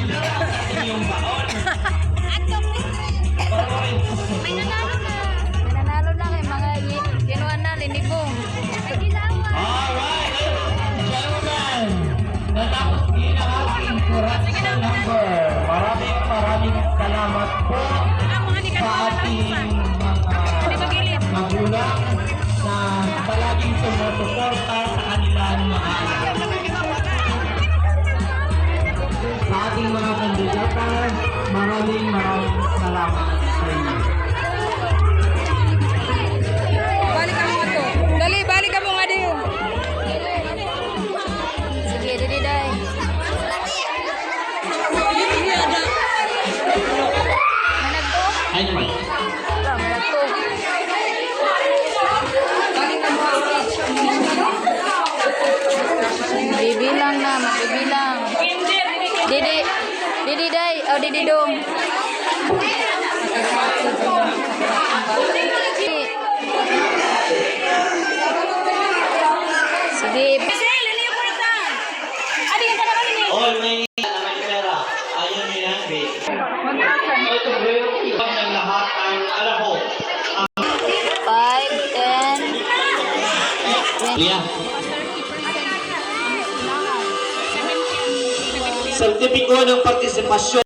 Yung baon. May nanalo na. May nanalo na mga kinuha na linibong. May dilawan. Alright, gentlemen. Natapos din ang number. Maraming maraming salamat po sa ating na palaging sumusuporta sa maraming maraming salamat sa inyo. Balik ka mo to. Dali, balik ka mo nga din. Sige, dili day. Managto? Ba? Ito, managto. Bibilang na, magbibilang. Didi, didi day, oh didi dong. Sige, All may naman pera. Ayaw niyo yan, babe. Ito, babe. Ibang ng lahat ay alam ko. 5, 10, Yeah. Sertipiko ng partisipasyon